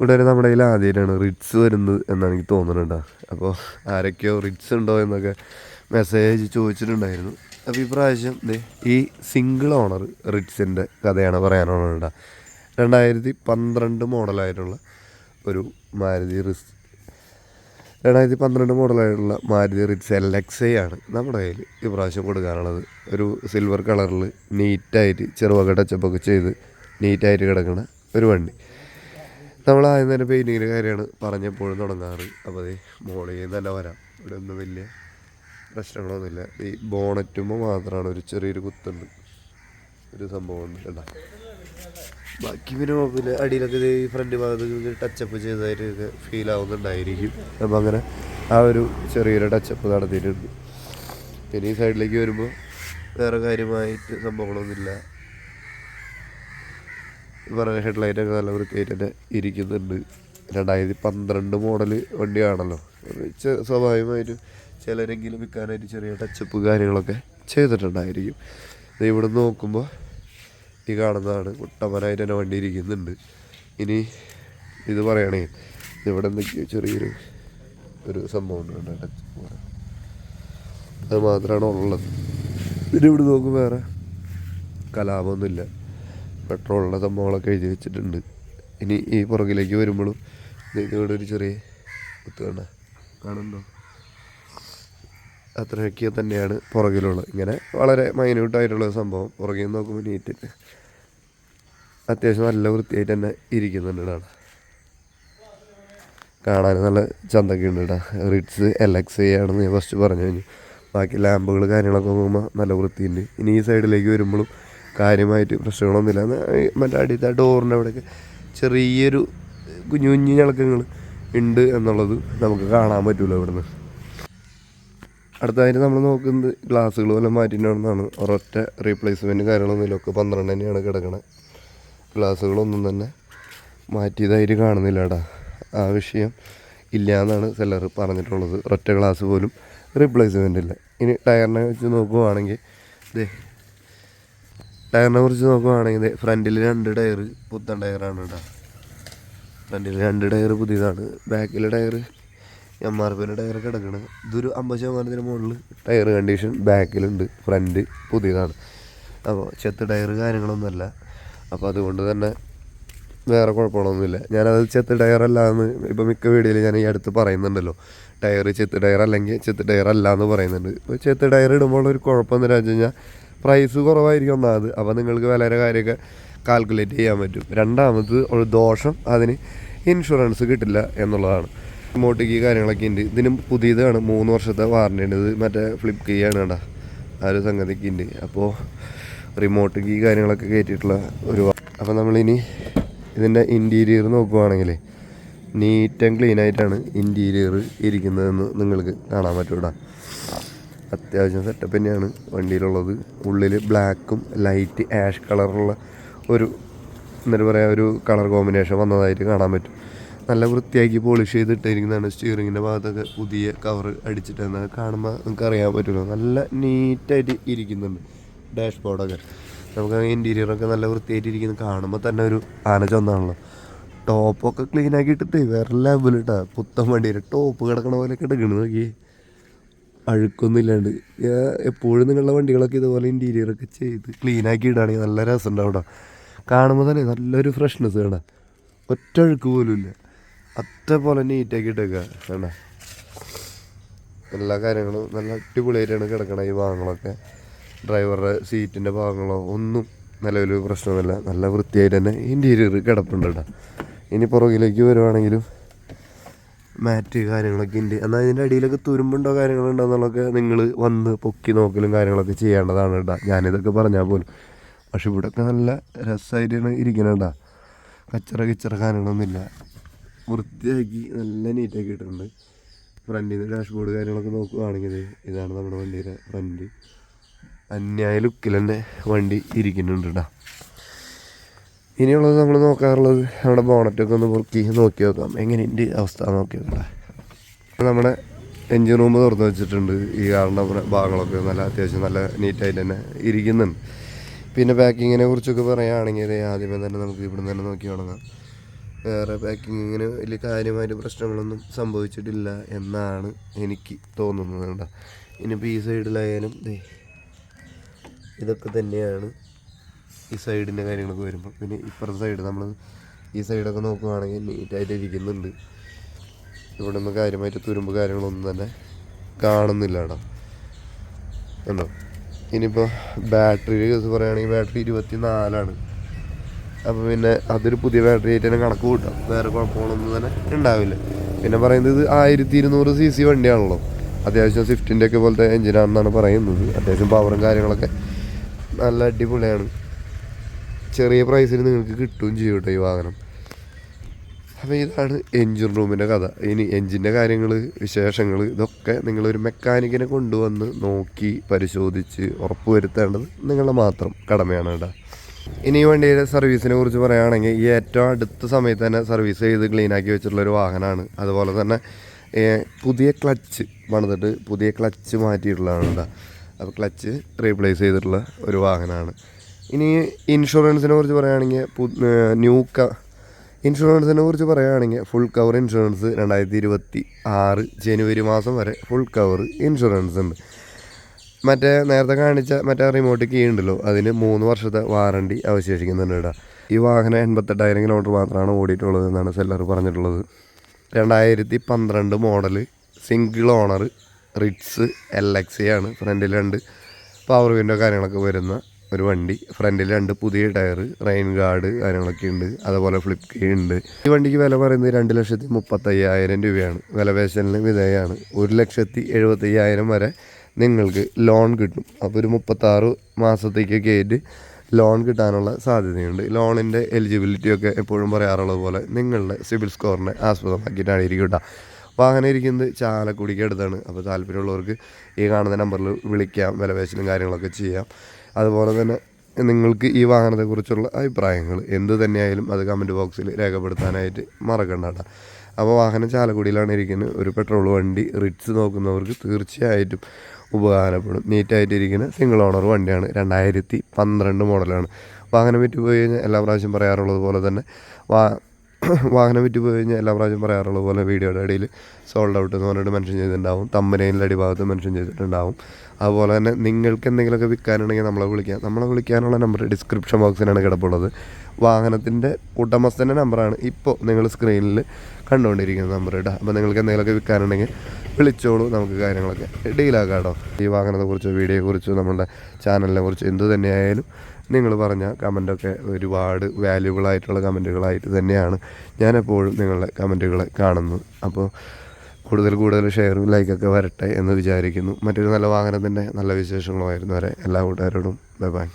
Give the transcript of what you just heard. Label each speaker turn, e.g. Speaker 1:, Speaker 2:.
Speaker 1: ഇവിടെ നമ്മുടെ കയ്യിൽ ആദ്യമായിട്ടാണ് റിറ്റ്സ് വരുന്നത് എന്നാണ് എനിക്ക് തോന്നുന്നുണ്ട് അപ്പോൾ ആരൊക്കെയോ റിറ്റ്സ് ഉണ്ടോ എന്നൊക്കെ മെസ്സേജ് ചോദിച്ചിട്ടുണ്ടായിരുന്നു. അപ്പോൾ ദേ ഈ സിംഗിൾ ഓണർ റിറ്റ്സിന്റെ കഥയാണ് പറയാനുള്ളത് രണ്ടായിരത്തി പന്ത്രണ്ട് മോഡലായിട്ടുള്ള ഒരു മാരുതി റിസ് രണ്ടായിരത്തി പന്ത്രണ്ട് മോഡലായിട്ടുള്ള Maruti Ritz L X I ആണ് നമ്മുടെ കയ്യിൽ ഈ പ്രാവശ്യം കൊടുക്കാനുള്ളത്. ഒരു സിൽവർ കളറിൽ നീറ്റായിട്ട് ചെറുവക ടച്ചപ്പൊക്കെ ചെയ്ത് നീറ്റായിട്ട് കിടക്കുന്ന ഒരു വണ്ടി. നമ്മൾ ആദ്യം തന്നെ പെയിന്റിങ്ങിന്റെ കാര്യമാണ് പറഞ്ഞപ്പോഴും തുടങ്ങാറ്. അപ്പോൾ അതേ മോളിൽ നല്ല വരാം. ഇവിടെ ഒന്നും വലിയ പ്രശ്നങ്ങളൊന്നുമില്ല. ഈ ബോണറ്റുമ്പോൾ മാത്രമാണ് ഒരു ചെറിയൊരു കുത്തുണ്ട്. ഒരു സംഭവം കേട്ടോ ബാക്കി പിന്നെ കുഴപ്പമില്ല. അടിയിലൊക്കെ ഇത് ഈ ഫ്രണ്ട് ഭാഗത്ത് ടച്ചപ്പ് ചെയ്തതായിട്ട് ഫീൽ ആവുന്നുണ്ടായിരിക്കും. അപ്പം അങ്ങനെ ആ ഒരു ചെറിയൊരു ടച്ചപ്പ് നടത്തിയിട്ടുണ്ട്. പിന്നെ ഈ സൈഡിലേക്ക് വരുമ്പോൾ വേറെ കാര്യമായിട്ട് സംഭവങ്ങളൊന്നുമില്ല. പറഞ്ഞ ഹെഡ്ലൈറ്റൊക്കെ നല്ല വൃത്തിയായിട്ട് ഇരിക്കുന്നുണ്ട്. രണ്ടായിരത്തി പന്ത്രണ്ട് മോഡൽ വണ്ടിയാണല്ലോ. സ്വാഭാവികമായിട്ടും ചിലരെങ്കിലും വിൽക്കാനായിട്ട് ചെറിയ ടച്ചപ്പ് കാര്യങ്ങളൊക്കെ ചെയ്തിട്ടുണ്ടായിരിക്കും. ഇത് ഇവിടെ നോക്കുമ്പോൾ ഈ കാണുന്നതാണ് കുട്ടമ്മനായിട്ട് തന്നെ വണ്ടി ഇരിക്കുന്നുണ്ട്. ഇനി ഇത് പറയണേ ഇവിടെ എന്തൊക്കെയോ ചെറിയൊരു ഒരു സംഭവം ഉണ്ട് ടച്ചപ്പ് അത് മാത്രമാണ് ഉള്ളത്. പിന്നെ ഇവിടെ നോക്കും വേറെ കലാപമൊന്നുമില്ല. പെട്രോളിന്റെ സംഭവങ്ങളൊക്കെ എഴുതി വെച്ചിട്ടുണ്ട്. ഇനി ഈ പുറകിലേക്ക് വരുമ്പോഴും ഇവിടെ ഒരു ചെറിയ കുത്ത് കണ്ട? കാണുന്നുണ്ടോ? അത്രയൊക്കെ തന്നെയാണ് പുറകിലുള്ളത്. ഇങ്ങനെ വളരെ മൈന്യൂട്ടായിട്ടുള്ള സംഭവം. പുറകിൽ നിന്ന് നോക്കുമ്പോൾ നീറ്റ് അത്യാവശ്യം നല്ല വൃത്തിയായിട്ട് തന്നെ ഇരിക്കുന്നുണ്ട് കാണാൻ നല്ല ചന്തൊക്കെ ഉണ്ട് കേട്ടോ. റിറ്റ്സ് എൽ എക്സ് ആണെന്ന് ഞാൻ ഫസ്റ്റ് പറഞ്ഞു കഴിഞ്ഞു. ബാക്കി ലാമ്പുകൾ കാര്യങ്ങളൊക്കെ നോക്കുമ്പോൾ നല്ല വൃത്തിയുണ്ട്. ഇനി ഈ സൈഡിലേക്ക് വരുമ്പോഴും കാര്യമായിട്ട് പ്രശ്നങ്ങളൊന്നുമില്ല. മറ്റേ അടിയത്തെ ഡോറിന്റെ അവിടെയൊക്കെ ചെറിയൊരു കുഞ്ഞു കുഞ്ഞു ഞളക്കങ്ങൾ ഉണ്ട് എന്നുള്ളത് നമുക്ക് കാണാൻ പറ്റുമല്ലോ ഇവിടുന്ന്. അടുത്തതായിട്ട് നമ്മൾ നോക്കുന്നത് ഗ്ലാസ്സുകൾ വല്ല മാറ്റിയിട്ടുണ്ടെന്നാണ്. ഒരൊറ്റ റീപ്ലേസ്മെന്റ് കാര്യങ്ങളൊന്നുമില്ല. ഒക്കെ പന്ത്രണ്ട് തന്നെയാണ് കിടക്കണത് ഗ്ലാസ്സുകളൊന്നും തന്നെ മാറ്റിയതായിട്ട് കാണുന്നില്ല കേട്ടാ. ആ വിഷയം ഇല്ല എന്നാണ് സെല്ലർ പറഞ്ഞിട്ടുള്ളത്. ഒറ്റ ഗ്ലാസ് പോലും റീപ്ലേസ്മെന്റ് ഇല്ല. ഇനി ടയറിനെ വെച്ച് നോക്കുവാണെങ്കിൽ ദേ ടയറിനെ കുറിച്ച് നോക്കുവാണെങ്കിൽ ഫ്രണ്ടിൽ രണ്ട് ടയർ പുത്തൻ ടയറാണ് കേട്ടോ. ഫ്രണ്ടിൽ രണ്ട് ടയർ പുതിയതാണ്. ബാക്കിലെ ടയർ എം ആർ പിന്നെ ടയർ കിടക്കണത് ഇതൊരു അമ്പത് ശതമാനത്തിന് മുകളിൽ ടയർ കണ്ടീഷൻ ബാക്കിലുണ്ട്. ഫ്രണ്ട് പുതിയതാണ്. അപ്പോൾ ചെത്ത് ടയർ കാര്യങ്ങളൊന്നുമല്ല. അപ്പോൾ അതുകൊണ്ട് തന്നെ വേറെ കുഴപ്പങ്ങളൊന്നുമില്ല. ഞാനത് ചെത്ത് അല്ല എന്ന് ഇപ്പോൾ മിക്ക വീഡിയോയിൽ ഞാൻ ഈ അടുത്ത് പറയുന്നുണ്ടല്ലോ. ടയർ ചെത്ത് ടയർ അല്ലെങ്കിൽ ചെത്ത് ടയർ അല്ല എന്ന് പറയുന്നുണ്ട്. ഇപ്പോൾ ചെത്ത് ടയർ ഇടുമ്പോൾ ഒരു കുഴപ്പം എന്താ വെച്ച് കഴിഞ്ഞാൽ പ്രൈസ് കുറവായിരിക്കും. ഒന്നാമത് അപ്പോൾ നിങ്ങൾക്ക് വിലയുടെ കാര്യമൊക്കെ കാൽക്കുലേറ്റ് ചെയ്യാൻ പറ്റും. രണ്ടാമത് ഒരു ദോഷം അതിന് ഇൻഷുറൻസ് കിട്ടില്ല എന്നുള്ളതാണ്. റിമോട്ട് കീ കാര്യങ്ങളൊക്കെ ഉണ്ട്. ഇതിനും പുതിയതാണ്. മൂന്ന് വർഷത്തെ വാറണ്ടി ഉണ്ട്. ഇത് മറ്റേ ഫ്ലിപ്പ് കീ ആണ് കേട്ടോ ആ ഒരു സംഗതിക്ക് ഉണ്ട്. അപ്പോൾ റിമോട്ട് കീ കാര്യങ്ങളൊക്കെ കയറ്റിയിട്ടുള്ള ഒരു അപ്പോൾ നമ്മളിനി ഇതിന്റെ ഇന്റീരിയർ നോക്കുവാണെങ്കിൽ നീറ്റ് ആൻഡ് ക്ലീൻ ആയിട്ടാണ് ഇന്റീരിയർ ഇരിക്കുന്നതെന്ന് നിങ്ങൾക്ക് കാണാൻ പറ്റൂടാ അത്യാവശ്യം സെറ്റപ്പ് തന്നെയാണ്. വണ്ടിയിലുള്ളത്. ഉള്ളിൽ ബ്ലാക്കും ലൈറ്റ് ആഷ് കളറുള്ള ഒരു എന്നിട്ട് പറയാ ഒരു കളർ കോമ്പിനേഷൻ വന്നതായിട്ട് കാണാൻ പറ്റും. നല്ല വൃത്തിയാക്കി പോളിഷ് ചെയ്തിട്ടിരിക്കുന്നതാണ് സ്റ്റിയറിങ്ങിന്റെ ഭാഗത്തൊക്കെ പുതിയ കവർ അടിച്ചിട്ടെന്ന് കാണുമ്പോൾ നിങ്ങൾക്ക് അറിയാൻ പറ്റുമല്ലോ നല്ല നീറ്റായിട്ട് ഇരിക്കുന്നുണ്ട് ഡാഷ് ബോർഡൊക്കെ നമുക്ക് ഇന്റീരിയറൊക്കെ നല്ല വൃത്തിയായിട്ട് ഇരിക്കുന്നത് കാണുമ്പോൾ തന്നെ ഒരു ആന ചൊന്നാണല്ലോ. ടോപ്പൊക്കെ ക്ലീൻ ആക്കി ഇട്ടിട്ട് വേറെ ലെവലിട്ടാ പുത്തൻ വണ്ടിയുടെ ടോപ്പ് കിടക്കണ പോലെ കിടക്കണ് നോക്കിയേ. അഴുക്കൊന്നും ഇല്ലാണ്ട് ഞാൻ എപ്പോഴും നിങ്ങളുടെ വണ്ടികളൊക്കെ ഇതുപോലെ ഇന്റീരിയറൊക്കെ ചെയ്ത് ക്ലീനാക്കി ഇടുകയാണെങ്കിൽ നല്ല രസമുണ്ടാവും അവിടെ കാണുമ്പോൾ തന്നെ നല്ലൊരു ഫ്രഷ്നെസ് കാണാം ഒറ്റ അഴുക്ക് പോലും ഇല്ല. അത്ര പോലെ നീറ്റാക്കി ഇട്ടേക്കുക വേണ്ട. എല്ലാ കാര്യങ്ങളും നല്ല അടിപൊളിയായിട്ടാണ് കിടക്കണ ഈ ഭാഗങ്ങളൊക്കെ. ഡ്രൈവറുടെ സീറ്റിന്റെ ഭാഗങ്ങളോ ഒന്നും നിലവിൽ പ്രശ്നമൊന്നുമില്ല. നല്ല വൃത്തിയായിട്ട് തന്നെ ഇന്റീരിയർ കിടപ്പുണ്ട് കേട്ടോ ഇനി പുറകിലേക്ക് വരുവാണെങ്കിലും മാറ്റ് കാര്യങ്ങളൊക്കെ ഉണ്ട്. എന്നാൽ ഇതിന്റെ അടിയിലൊക്കെ തുരുമ്പുണ്ടോ കാര്യങ്ങളുണ്ടോ എന്നുള്ളതൊക്കെ നിങ്ങൾ വന്ന് പൊക്കി നോക്കലും കാര്യങ്ങളൊക്കെ ചെയ്യേണ്ടതാണ് കേട്ടോ. ഞാനിതൊക്കെ പറഞ്ഞാൽ പോലും. പക്ഷെ ഇവിടെയൊക്കെ നല്ല രസമായിട്ടാണ് ഇരിക്കണേട്ടാ കച്ചറ കിച്ചറ കാര്യങ്ങളൊന്നുമില്ല. വൃത്തിയാക്കി നല്ല നീറ്റാക്കി ഇട്ടിട്ടുണ്ട്. ഫ്രണ്ടിൽ നിന്ന് ഡാഷ്ബോർഡ് കാര്യങ്ങളൊക്കെ നോക്കുകയാണെങ്കിൽ ഇതാണ് നമ്മുടെ വണ്ടിയുടെ ഫ്രണ്ട് അന്യായ ലുക്കിൽ തന്നെ വണ്ടി ഇരിക്കുന്നുണ്ട് കേട്ടോ. ഇനിയുള്ളത് നമ്മൾ നോക്കാറുള്ളത് നമ്മുടെ ബോണറ്റൊക്കെ ഒന്ന് പൊറുക്കി നോക്കി നോക്കാം എങ്ങനെയുണ്ട് അവസ്ഥ നോക്കി നോക്കാം നമ്മുടെ എൻജിൻ റൂം തുറന്നു വെച്ചിട്ടുണ്ട്. ഈ കാറിന്റെ ഭാഗങ്ങളൊക്കെ നല്ല അത്യാവശ്യം നല്ല നീറ്റായിട്ട് തന്നെ ഇരിക്കുന്നുണ്ട്. പിന്നെ പാക്കിങ്ങിനെ കുറിച്ചൊക്കെ പറയുകയാണെങ്കിൽ ആദ്യമേ തന്നെ നമുക്ക് ഇവിടുന്ന് തന്നെ നോക്കി തുടങ്ങാം. വേറെ പാക്കിങ്ങിന് വലിയ കാര്യമായിട്ട് പ്രശ്നങ്ങളൊന്നും സംഭവിച്ചിട്ടില്ല എന്നാണ് എനിക്ക് തോന്നുന്നത് കേട്ടോ. ഇനിയിപ്പോൾ ഈ സൈഡിലായാലും ഇതൊക്കെ തന്നെയാണ് ഈ സൈഡിന്റെ കാര്യങ്ങളൊക്കെ വരുമ്പോൾ പിന്നെ ഇപ്പുറത്തെ സൈഡ് നമ്മൾ ഈ സൈഡൊക്കെ നോക്കുകയാണെങ്കിൽ നീറ്റായിട്ട് ഇരിക്കുന്നുണ്ട്. ഇവിടെ നിന്ന് കാര്യമായിട്ട് തുരുമ്പ് കാര്യങ്ങളൊന്നും തന്നെ കാണുന്നില്ല കേട്ടോ. ഉണ്ടോ ഇനിയിപ്പോൾ ബാറ്ററി കേസ് പറയുകയാണെങ്കിൽ ബാറ്ററി ഇരുപത്തി നാലാണ് അപ്പോൾ പിന്നെ അതൊരു പുതിയ ബാറ്ററി ആയിട്ട് തന്നെ കണക്ക് കൂട്ടാം. വേറെ കുഴപ്പങ്ങളൊന്നും തന്നെ ഉണ്ടാവില്ല. പിന്നെ പറയുന്നത് ഇത് ആയിരത്തി ഇരുന്നൂറ് സി സി വണ്ടിയാണല്ലോ. അത്യാവശ്യം സ്വിഫ്റ്റിന്റെ ഒക്കെ പോലത്തെ എഞ്ചിനാണെന്നാണ് പറയുന്നത്. അത്യാവശ്യം പവറും കാര്യങ്ങളൊക്കെ നല്ല അടിപൊളിയാണ്. ചെറിയ പ്രൈസിന് നിങ്ങൾക്ക് കിട്ടുകയും ചെയ്യും കേട്ടോ ഈ വാഹനം. അപ്പോൾ ഇതാണ് എൻജിൻ റൂമിന്റെ കഥ. ഇനി എൻജിന്റെ കാര്യങ്ങൾ വിശേഷങ്ങൾ ഇതൊക്കെ നിങ്ങളൊരു മെക്കാനിക്കിനെ കൊണ്ടുവന്ന് നോക്കി പരിശോധിച്ച് ഉറപ്പ് വരുത്തേണ്ടത് നിങ്ങളുടെ മാത്രം കടമയാണ് കേട്ടോ. ഇനി ഈ വണ്ടിയുടെ സർവീസിനെ കുറിച്ച് പറയുകയാണെങ്കിൽ ഈ ഏറ്റവും അടുത്ത സമയത്ത് തന്നെ സർവീസ് ചെയ്ത് ക്ലീനാക്കി വെച്ചിട്ടുള്ള ഒരു വാഹനമാണ്. അതുപോലെ തന്നെ പുതിയ ക്ലച്ച് പണിതിട്ട് പുതിയ ക്ലച്ച് മാറ്റിയിട്ടുള്ളതാണ് കേട്ടോ. അപ്പോൾ ക്ലച്ച് റീപ്ലേസ് ചെയ്തിട്ടുള്ള ഒരു വാഹനമാണ്. ഇനി ഇൻഷുറൻസിനെ കുറിച്ച് പറയുകയാണെങ്കിൽ ന്യൂ ക ഇൻഷുറൻസിനെ കുറിച്ച് പറയുകയാണെങ്കിൽ ഫുൾ കവർ ഇൻഷുറൻസ് രണ്ടായിരത്തി ഇരുപത്തി ആറ് ജനുവരി മാസം വരെ ഫുൾ കവർ ഇൻഷുറൻസ് ഉണ്ട്. മറ്റേ നേരത്തെ കാണിച്ച മറ്റേ റിമോട്ട് കീ ഉണ്ടല്ലോ അതിന് മൂന്ന് വർഷത്തെ വാറണ്ടി അവശേഷിക്കുന്നുണ്ട് കേട്ടോ. ഈ വാഹനം എൺപത്തെട്ടായിരം കിലോമീറ്റർ മാത്രമാണ് ഓടിയിട്ടുള്ളത് എന്നാണ് സെല്ലർ പറഞ്ഞിട്ടുള്ളത്. രണ്ടായിരത്തി പന്ത്രണ്ട് model single owner Ritz L X ആണ് ഫ്രണ്ടിൽ രണ്ട് പവർ വിൻഡോ കാര്യങ്ങളൊക്കെ വരുന്ന ഒരു വണ്ടി. ഫ്രണ്ടിൽ രണ്ട് പുതിയ ടയർ റെയിൻ ഗാർഡ് കാര്യങ്ങളൊക്കെ ഉണ്ട്. അതുപോലെ ഫ്ലിപ്പ് കീ ഉണ്ട്. ഈ വണ്ടിക്ക് വില പറയുന്നത് രണ്ട് ലക്ഷത്തി മുപ്പത്തയ്യായിരം രൂപയാണ്. വിലപേശലിന് വിധേയമാണ് ഒരു ലക്ഷത്തി എഴുപത്തയ്യായിരം വരെ നിങ്ങൾക്ക് ലോൺ കിട്ടും. അപ്പോൾ ഒരു മുപ്പത്താറ് മാസത്തേക്കൊക്കെ ആയിട്ട് ലോൺ കിട്ടാനുള്ള സാധ്യതയുണ്ട്. ലോണിന്റെ എലിജിബിലിറ്റി ഒക്കെ എപ്പോഴും പറയാറുള്ളത് പോലെ നിങ്ങളുടെ സിവിൽ സ്കോറിനെ ആസ്പദമാക്കിയിട്ടാണ് ഇരിക്കും വാഹനം ഇരിക്കുന്നത് ചാലക്കുടിക്ക് അടുത്താണ്. അപ്പോൾ താല്പര്യമുള്ളവർക്ക് ഈ കാണുന്ന നമ്പറിൽ വിളിക്കാം. വിലപേശലും കാര്യങ്ങളൊക്കെ ചെയ്യാം. അതുപോലെ തന്നെ നിങ്ങൾക്ക് ഈ വാഹനത്തെക്കുറിച്ചുള്ള അഭിപ്രായങ്ങൾ എന്ത് തന്നെയായാലും അത് കമന്റ് ബോക്സിൽ രേഖപ്പെടുത്താനായിട്ട് മറക്കണ്ട കേട്ടോ. അപ്പോൾ വാഹനം ചാലക്കുടിയിലാണ് ഇരിക്കുന്നത്. ഒരു പെട്രോൾ വണ്ടി റിറ്റ്സ് നോക്കുന്നവർക്ക് തീർച്ചയായിട്ടും ഉപകാരപ്പെടും. നീറ്റായിട്ട് ഇരിക്കുന്ന സിംഗിൾ ഓണർ വണ്ടിയാണ്. രണ്ടായിരത്തി പന്ത്രണ്ട് മോഡലാണ് വാഹനം വിറ്റ് പോയി കഴിഞ്ഞാൽ എല്ലാ പ്രാവശ്യം പറയാറുള്ളത് പോലെ തന്നെ വാ വാഹനം വിറ്റ് പോയി കഴിഞ്ഞാൽ എല്ലാ പ്രാവശ്യം പറയാറുള്ളത് പോലെ വീഡിയോയുടെ ഇടയിൽ സോൾഡ് ഔട്ട് എന്ന് പറഞ്ഞിട്ട് മെൻഷൻ ചെയ്തിട്ടുണ്ടാവും. തമ്മനയിലെ അടിഭാഗത്ത് മെൻഷൻ ചെയ്തിട്ടുണ്ടാവും. അതുപോലെ തന്നെ നിങ്ങൾക്ക് എന്തെങ്കിലുമൊക്കെ വിൽക്കാനുണ്ടെങ്കിൽ നമ്മളെ വിളിക്കാം. നമ്മളെ വിളിക്കാനുള്ള നമ്പർ ഡിസ്ക്രിപ്ഷൻ ബോക്സിലാണ് കിടപ്പുള്ളത്. വാഹനത്തിന്റെ ഉടമസ്ഥന്റെ നമ്പറാണ് ഇപ്പോൾ നിങ്ങൾ സ്ക്രീനിൽ കണ്ടുകൊണ്ടിരിക്കുന്ന നമ്പർ കേട്ടോ അപ്പോൾ നിങ്ങൾക്ക് എന്തെങ്കിലുമൊക്കെ വിൽക്കാനുണ്ടെങ്കിൽ വിളിച്ചോളൂ. നമുക്ക് കാര്യങ്ങളൊക്കെ ഡീലാക്കാം കേട്ടോ. ഈ വാഹനത്തെക്കുറിച്ചോ വീഡിയോയെക്കുറിച്ചോ നമ്മുടെ ചാനലിനെ കുറിച്ചോ എന്തു തന്നെയായാലും നിങ്ങൾ പറഞ്ഞ കമന്റൊക്കെ ഒരുപാട് വാല്യുബിൾ ആയിട്ടുള്ള കമന്റുകളായിട്ട് തന്നെയാണ് ഞാനെപ്പോഴും നിങ്ങളുടെ കമന്റുകൾ കാണുന്നത് അപ്പോൾ കൂടുതൽ കൂടുതൽ ഷെയറും ലൈക്കൊക്കെ വരട്ടെ എന്ന് വിചാരിക്കുന്നു. മറ്റൊരു നല്ല വാഹനത്തിന്റെ നല്ല വിശേഷങ്ങളുമായിരുന്നു വരെ എല്ലാ കൂട്ടുകാരോടും. Bye bye